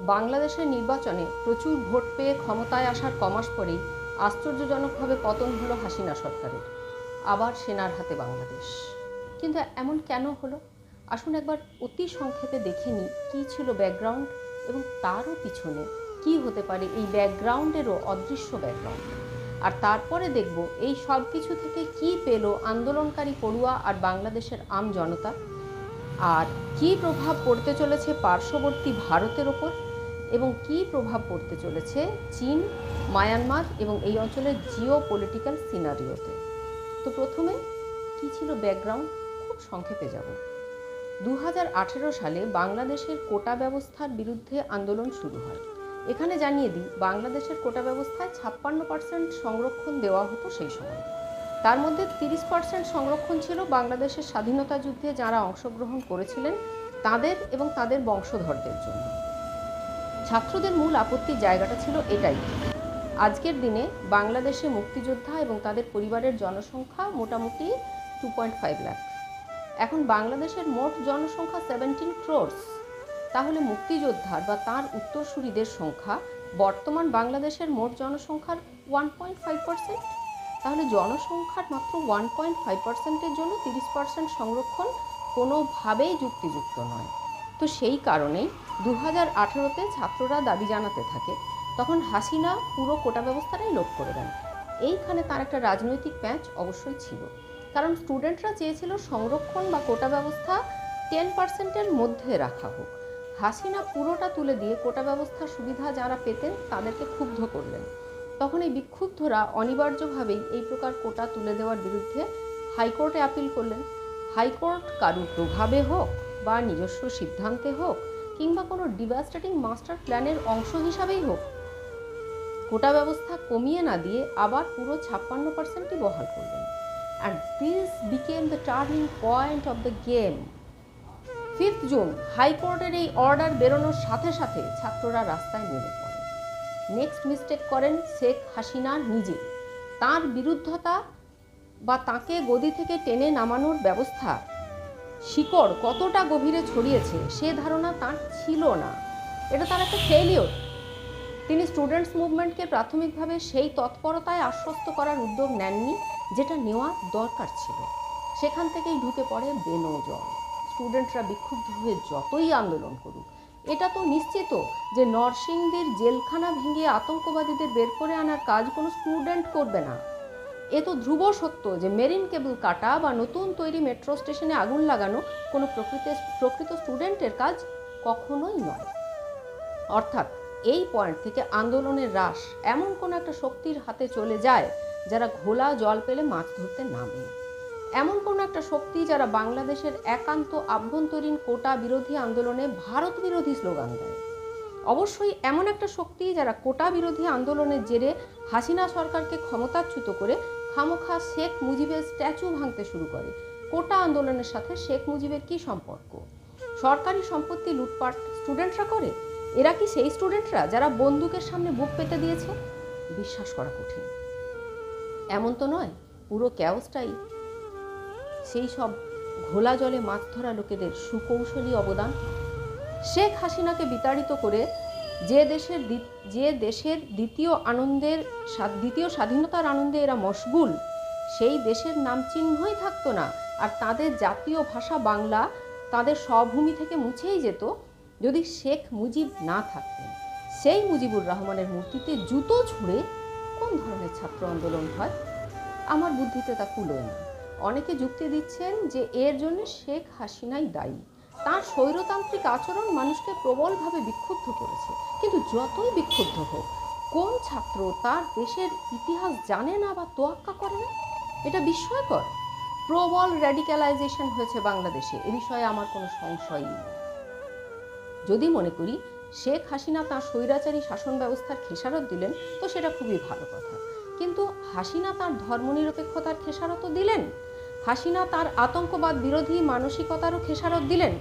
বাংলাদেশের নির্বাচনে প্রচুর ভোট পেয়ে ক্ষমতায় আসার কমাস পরেই আশ্চর্যজনকভাবে পতন হলো হাসিনা সরকারের। আবার সেনার হাতে বাংলাদেশ। কিন্তু এমন কেন হলো? আসুন একবার অতি সংক্ষেপে দেখে নিই কী ছিল ব্যাকগ্রাউন্ড এবং তারও পিছনে কি হতে পারে এই ব্যাকগ্রাউন্ডেরও অদৃশ্য ব্যাকগ্রাউন্ড আর তারপরে দেখব এই সব কিছু থেকে কি পেল আন্দোলনকারী পড়ুয়া আর বাংলাদেশের আম জনতা? আর কি প্রভাব পড়তে চলেছে পার্শ্ববর্তী ভারতের ওপর? এবং কি প্রভাব পড়তে চলেছে চীন, মায়ানমার এবং এই অঞ্চলের জিও পলিটিক্যাল সিনারিওতে তো প্রথমে, কি ছিল ব্যাকগ্রাউন্ড খুব সংক্ষেপে যাব। দু হাজার আঠেরো সালে বাংলাদেশের কোটা ব্যবস্থার বিরুদ্ধে আন্দোলন শুরু হয়। এখানে জানিয়ে দিই, বাংলাদেশের কোটা ব্যবস্থায় ছাপ্পান্ন পার্সেন্ট সংরক্ষণ দেওয়া হতো সেই সময়। তার মধ্যে তিরিশ পার্সেন্ট সংরক্ষণ ছিল বাংলাদেশের স্বাধীনতা যুদ্ধে যারা অংশগ্রহণ করেছিলেন তাদের এবং তাদের বংশধরদের জন্য। ছাত্রদের মূল আপত্তির জায়গাটা ছিল এটাই। আজকের দিনে বাংলাদেশে মুক্তিযোদ্ধা এবং তাদের পরিবারের জনসংখ্যা মোটামুটি টু পয়েন্ট ফাইভ লাখ এখন বাংলাদেশের মোট জনসংখ্যা সেভেন্টিন ক্রোর্স তাহলে মুক্তিযোদ্ধার বা তার উত্তরসূরিদের সংখ্যা বর্তমান বাংলাদেশের মোট জনসংখ্যার ওয়ান পয়েন্ট ফাইভ পার্সেন্ট তাহলে জনসংখ্যার মাত্র ওয়ান পয়েন্ট ফাইভ পার্সেন্টের জন্য তিরিশ পার্সেন্ট সংরক্ষণ কোনোভাবেই যুক্তিযুক্ত নয়। তো সেই কারণেই দু হাজার আঠেরোতে ছাত্ররা দাবি জানাতে থাকে, তখন হাসিনা পুরো কোটা ব্যবস্থাটাই লোপ করে দেন। এইখানে তার একটা রাজনৈতিক প্যাঁচ অবশ্যই ছিল। কারণ স্টুডেন্টরা চেয়েছিল সংরক্ষণ বা কোটা ব্যবস্থা টেন পার্সেন্টের মধ্যে রাখা হোক। হাসিনা পুরোটা তুলে দিয়ে কোটা ব্যবস্থার সুবিধা যারা পেতেন তাদেরকে ক্ষুব্ধ করলেন। তখন এই বিক্ষুব্ধরা অনিবার্যভাবেই এই প্রকার কোটা তুলে দেওয়ার বিরুদ্ধে হাইকোর্টে আপিল করলেন। হাইকোর্ট কারুর প্রভাবে হোক বা নিজস্ব সিদ্ধান্তে হোক কিংবা কোনো ডিভাস্টেটিং মাস্টার প্ল্যানের অংশ হিসাবেই হোক, কোটা ব্যবস্থা কমিয়ে না দিয়ে আবার পুরো ছাপ্পান্ন পার্সেন্টই বহাল করলেন। And this became the turning point of the game fifth June হাইকোর্টের এই অর্ডার বেরোনোর সাথে সাথে ছাত্ররা রাস্তায় নেমে পড়ে নেক্সট মিস্টেক করেন শেখ হাসিনা নিজে। তার বিরুদ্ধতা বা তাকে গদি থেকে টেনে নামানোর ব্যবস্থা শিকড় কতটা গভীরে ছড়িয়েছে, সে ধারণা তার ছিল না। এটা তার একটা ফেলিওর তিনি স্টুডেন্টস মুভমেন্টকে প্রাথমিকভাবে সেই তৎপরতায় আশ্বস্ত করার উদ্যোগ নেননি, যেটা নেওয়া দরকার ছিল। সেখান থেকেই ঢুকে পড়ে বেনো স্টুডেন্টরা বিক্ষুব্ধ হয়ে যতই আন্দোলন করুক, এটা তো নিশ্চিত যে নরসিংদীর জেলখানা ভেঙে আতঙ্কবাদীদের বের করে আনার কাজ কোনো স্টুডেন্ট করবে না। এ তো ধ্রুব সত্য যে মেরিন কেবল কাটা বা নতুন তৈরি মেট্রো স্টেশনে আগুন লাগানো কোনো প্রকৃত প্রকৃত স্টুডেন্টের কাজ কখনোই নয়। অর্থাৎ এই পয়েন্ট থেকে আন্দোলনের হ্রাস এমন কোনো একটা শক্তির হাতে চলে যায় যারা ঘোলা জল পেলে মাছ ধরতে নামে। এমন কোনো একটা শক্তি যারা বাংলাদেশের একান্ত আভ্যন্তরীণ কোটা বিরোধী আন্দোলনে ভারত বিরোধী স্লোগান দেয়। অবশ্যই এমন একটা শক্তি যারা কোটা বিরোধী আন্দোলনের জেরে হাসিনা সরকারকে ক্ষমতাচ্যুত করে খামোখা শেখ মুজিবের স্ট্যাচু ভাঙতে শুরু করে। কোটা আন্দোলনের সাথে শেখ মুজিবের কি সম্পর্ক? সরকারি সম্পত্তি লুটপাট স্টুডেন্টরা করে? এরা কি সেই স্টুডেন্টরা যারা বন্দুকের সামনে বুক পেতে দিয়েছে? বিশ্বাস করা কঠিন। এমন তো নয়, পুরো ক্যাওসটাই সেই সব ঘোলা জলে মাছ ধরা লোকেদের সুকৌশলী অবদান শেখ হাসিনাকে বিতাড়িত করে যে দেশের যে দেশের দ্বিতীয় আনন্দের দ্বিতীয় স্বাধীনতার আনন্দে এরা মশগুল, সেই দেশের নাম চিহ্নই থাকতো না। আর তাদের জাতীয় ভাষা বাংলা তাদের স্বভূমি থেকে মুছেই যেত যদি শেখ মুজিব না থাকতেন। সেই মুজিবুর রহমানের মূর্তিতে জুতো ছুঁড়ে কোন ধরনের ছাত্র আন্দোলন হয়? আমার বুদ্ধিতে তা কুলোয় না। অনেকে যুক্তি দিচ্ছেন যে এর জন্য শেখ হাসিনাই দায়ী। তার স্বৈরতান্ত্রিক আচরণ মানুষকে প্রবলভাবে বিক্ষুব্ধ করেছে। কিন্তু যতই বিক্ষুব্ধ হোক, কোন ছাত্র তার দেশের ইতিহাস জানে না বা তোয়াক্কা করে না? এটা বিস্ময়কর। প্রবল র্যাডিক্যালাইজেশন হয়েছে বাংলাদেশে। এ বিষয়ে আমার কোনো সংশয়ই নেই। যদি মনে করি, শেখ হাসিনা তার স্বৈরাচারী শাসন ব্যবস্থার খেসারত দিলেন, তো সেটা খুবই ভালো কথা। কিন্তু হাসিনা তার ধর্মনিরপেক্ষতার খেসারতও দিলেন? হাসিনা তার আতঙ্কবাদ বিরোধী মানসিকতারও খেসারত দিলেন?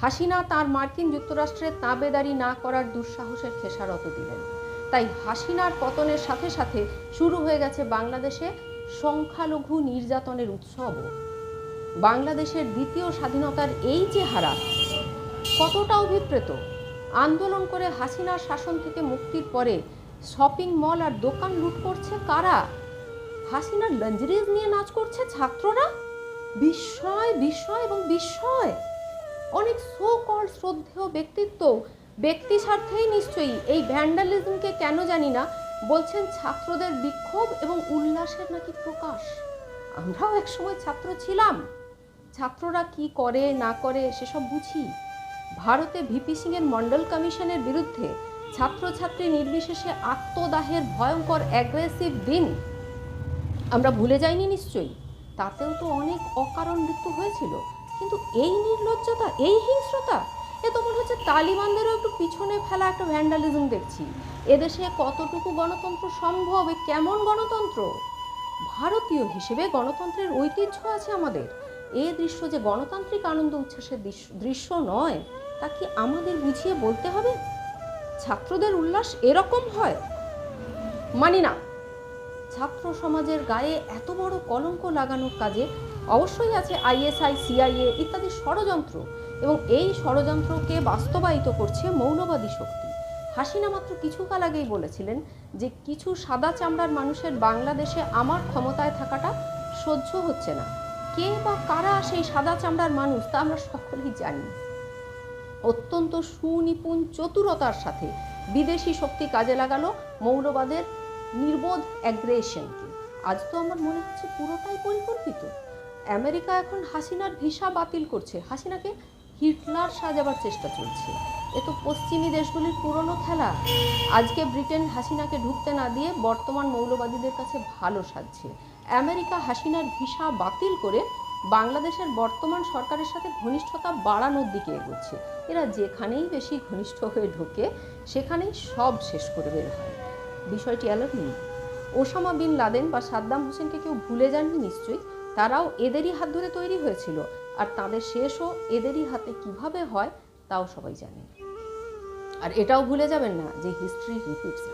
হাসিনা তার মার্কিন যুক্তরাষ্ট্রে তাবেদারি না করার দুঃসাহসের খেসারত দিলেন। তাই হাসিনার পতনের সাথে সাথে শুরু হয়ে গেছে বাংলাদেশে সংখ্যালঘু নির্যাতনের উৎসবও। বাংলাদেশের দ্বিতীয় স্বাধীনতার এই যে হারা কতটা অভিপ্রেত? আন্দোলন করে হাসিনার শাসন থেকে মুক্তির পরে শপিং মল আর দোকান লুট করছে কারা? হাসিনার লাঞ্জারিজ নিয়ে নাচ করছে ছাত্ররা? বিস্ময় বিস্ময় এবং বিস্ময়। অনেক সো কল শ্রদ্ধেয় ব্যক্তিত্ব। ব্যক্তি স্বার্থেই নিশ্চয়ই এই ভ্যান্ডালিজমকে কেন জানি না, বলছেন ছাত্রদের বিক্ষোভ এবং উল্লাসের নাকি প্রকাশ। আমরাও একসময় ছাত্র ছিলাম। ছাত্ররা কি করে, না করে, সেসব বুঝি। ভারতে ভিপি সিং এর মন্ডল কমিশনের বিরুদ্ধে ছাত্রছাত্রী নির্বিশেষে আত্মদাহের ভয়ঙ্কর অ্যাগ্রেসিভ দিন। আমরা ভুলে যাইনি নিশ্চয়ই। তাতেও তো অনেক অকারণ মৃত্যু হয়েছিল। কিন্তু এই নির্লজ্জতা, এই হিংস্রতা, এ তো মনে হচ্ছে তালিবানদেরও একটু পিছনে ফেলা একটা ভ্যান্ডালিজম দেখছি। এদেশে কতটুকু গণতন্ত্র সম্ভব, এ কেমন গণতন্ত্র? ভারতীয় হিসেবে গণতন্ত্রের ঐতিহ্য আছে আমাদের। এ দৃশ্য যে গণতান্ত্রিক আনন্দ উচ্ছ্বাসের দৃশ্য- নয়, তা কি আমাদের বুঝিয়ে বলতে হবে? ছাত্রদের উল্লাস এরকম হয়? মানি না ছাত্র সমাজের গায়ে এত বড় কলঙ্ক লাগানোর কাজে অবশ্যই আছে আইএসআই সিআইএ ইত্যাদি ষড়যন্ত্র এবং এই ষড়যন্ত্রকে বাস্তবায়িত করছে মৌলবাদী শক্তি। হাসিনা মাত্র কিছুকাল আগেই বলেছিলেন যে কিছু সাদা চামড়ার মানুষের বাংলাদেশে আমার ক্ষমতায় থাকাটা সহ্য হচ্ছে না। কে বা কারা সেই সাদা চামড়ার মানুষ তা আমরা সকলেই জানি। অত্যন্ত সুনিপুণ চতুরতার সাথে বিদেশি শক্তি কাজে লাগালো মৌলবাদের নির্বোধ অ্যাগ্রেশনকে আজ তো আমার মনে হচ্ছে পুরোটাই পরিকল্পিত। আমেরিকা এখন হাসিনার ভিসা বাতিল করছে। হাসিনাকে হিটলার সাজাবার চেষ্টা চলছে। এ তো পশ্চিমী দেশগুলির পুরনো খেলা। আজকে ব্রিটেন হাসিনাকে ঢুকতে না দিয়ে বর্তমান মৌলবাদীদের কাছে ভালো সাজছে। আমেরিকা হাসিনার ভিসা বাতিল করে বাংলাদেশের বর্তমান সরকারের সাথে ঘনিষ্ঠতা বাড়ানোর দিকে এগোচ্ছে। এরা যেখানেই বেশি ঘনিষ্ঠ হয়ে ঢোকে, সেখানেই সব শেষ করে বের হয়। বিষয়টি অ্যালার্মিং ওসামা বিন লাদেন বা সাদ্দাম হোসেনকে কেউ ভুলে যাননি নিশ্চয়ই? তারাও এদেরই হাত ধরে তৈরি হয়েছিল। আর তাদের শেষও এদেরই হাতে কীভাবে হয়, তাও সবাই জানে। আর এটাও ভুলে যাবেন না যে হিস্ট্রি রিপিটস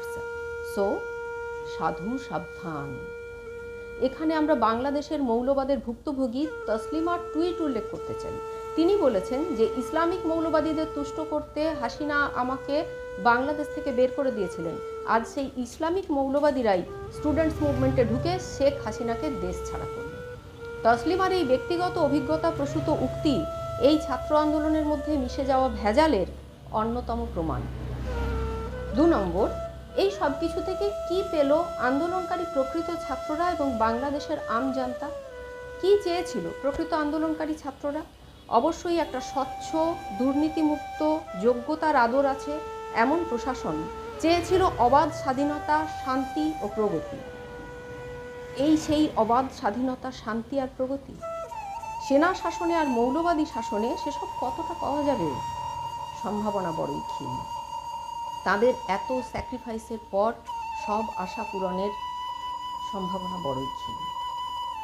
সো সাধু সাবধান। এখানে আমরা বাংলাদেশের মৌলবাদের ভুক্তভোগী তসলিমার টুইট উল্লেখ করতে চাই। তিনি বলেছেন যে, ইসলামিক মৌলবাদীদের তুষ্ট করতে হাসিনা আমাকে বাংলাদেশ থেকে বের করে দিয়েছিলেন। আজ সেই ইসলামিক মৌলবাদীরাই স্টুডেন্টস মুভমেন্টে ঢুকে শেখ হাসিনাকে দেশ ছাড়া করল তসলিমার এই ব্যক্তিগত অভিজ্ঞতা প্রসূত উক্তি এই ছাত্র আন্দোলনের মধ্যে মিশে যাওয়া ভেজালের অন্যতম প্রমাণ। দু নম্বর, এই সব কিছু থেকে কি পেল আন্দোলনকারী প্রকৃত ছাত্ররা এবং বাংলাদেশের আম জনতা? কি চেয়েছিল প্রকৃত আন্দোলনকারী ছাত্ররা? অবশ্যই একটা স্বচ্ছ, দুর্নীতিমুক্ত, যোগ্যতার আদর আছে এমন প্রশাসন চেয়েছিল অবাধ স্বাধীনতা, শান্তি ও প্রগতি। এই সেই অবাধ স্বাধীনতা, শান্তি আর প্রগতি? সেনা শাসনে আর মৌলবাদী শাসনে সেসব কতটা পাওয়া যাবে? সম্ভাবনা বড়ই ক্ষীণ। তাদের এত স্যাক্রিফাইসের পর সব আশা পূরণের সম্ভাবনা বড়ই ক্ষীণ।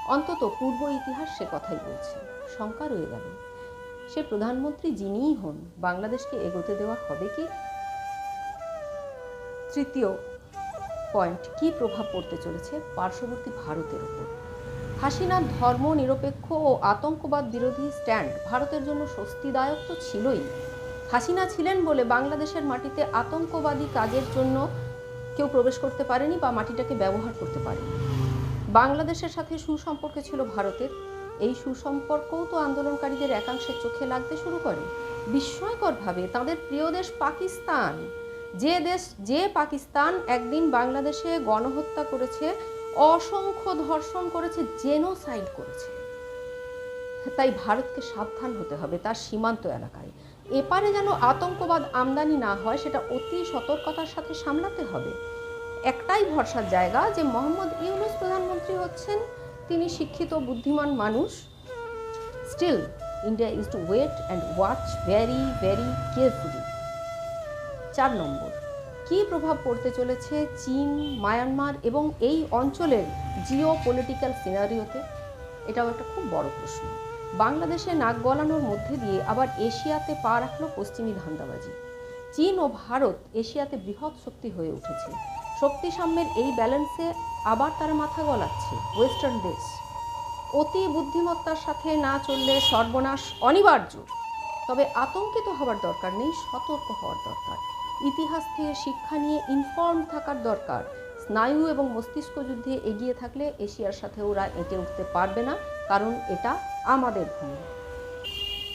অন্তত পূর্ব ইতিহাস সে কথাই বলছে। শঙ্কা রয়ে গেল। সে প্রধানমন্ত্রী যিনিই হন, বাংলাদেশকে এগোতে দেওয়া হবে কি? তৃতীয় পয়েন্ট কি প্রভাব পড়তে চলেছে পার্শ্ববর্তী ভারতের ওপর হাসিনার ধর্ম নিরপেক্ষ ও আতঙ্কবাদ বিরোধী স্ট্যান্ড ভারতের জন্য স্বস্তিদায়ক তো ছিলই। হাসিনা ছিলেন বলে বাংলাদেশের মাটিতে আতঙ্কবাদী কাজের জন্য কেউ প্রবেশ করতে পারেনি বা মাটিটাকে ব্যবহার করতে পারেনি। বাংলাদেশের সাথে সুসম্পর্ক ছিল ভারতের। এই সুসম্পর্কও তো আন্দোলনকারীদের একাংশের চোখে লাগতে শুরু করে। বিস্ময়করভাবে তাদের প্রিয় দেশ পাকিস্তান। যে দেশ, যে পাকিস্তান একদিন বাংলাদেশে গণহত্যা করেছে, অসংখ্য ধর্ষণ করেছে জেনোসাইড করেছে। তাই ভারতকে সাবধান হতে হবে তার সীমান্ত এলাকায়। এপারে যেন আতঙ্কবাদ আমদানি না হয়, সেটা অতি সতর্কতার সাথে সামলাতে হবে। একটাই ভরসার জায়গা যে মোহাম্মদ ইউনুস প্রধানমন্ত্রী হচ্ছেন, তিনি শিক্ষিত, বুদ্ধিমান মানুষ। Still India is to wait and watch very very carefully চার নম্বর। কী প্রভাব পড়তে চলেছে চীন, মায়ানমার এবং এই অঞ্চলের জিও পলিটিক্যাল সিনারিওতে এটাও একটা খুব বড় প্রশ্ন। বাংলাদেশে নাক গলানোর মধ্যে দিয়ে আবার এশিয়াতে পা রাখল পশ্চিমী ধান্দাবাজি। চীন ও ভারত এশিয়াতে বৃহৎ শক্তি হয়ে উঠেছে। শক্তি সাম্যের এই ব্যালেন্সে আবার তারা মাথা গলাচ্ছে ওয়েস্টার্ন দেশ। অতি বুদ্ধিমত্তার সাথে না চললে সর্বনাশ অনিবার্য। তবে আতঙ্কিত হওয়ার দরকার নেই, সতর্ক হওয়ার দরকার। ইতিহাস থেকে শিক্ষা নিয়ে ইনফর্ম থাকার দরকার। স্নায়ু এবং মস্তিষ্ক যুদ্ধে এগিয়ে থাকলে এশিয়ার সাথে ওরা এঁটে উঠতে পারবে না, কারণ এটা আমাদের ভূমি।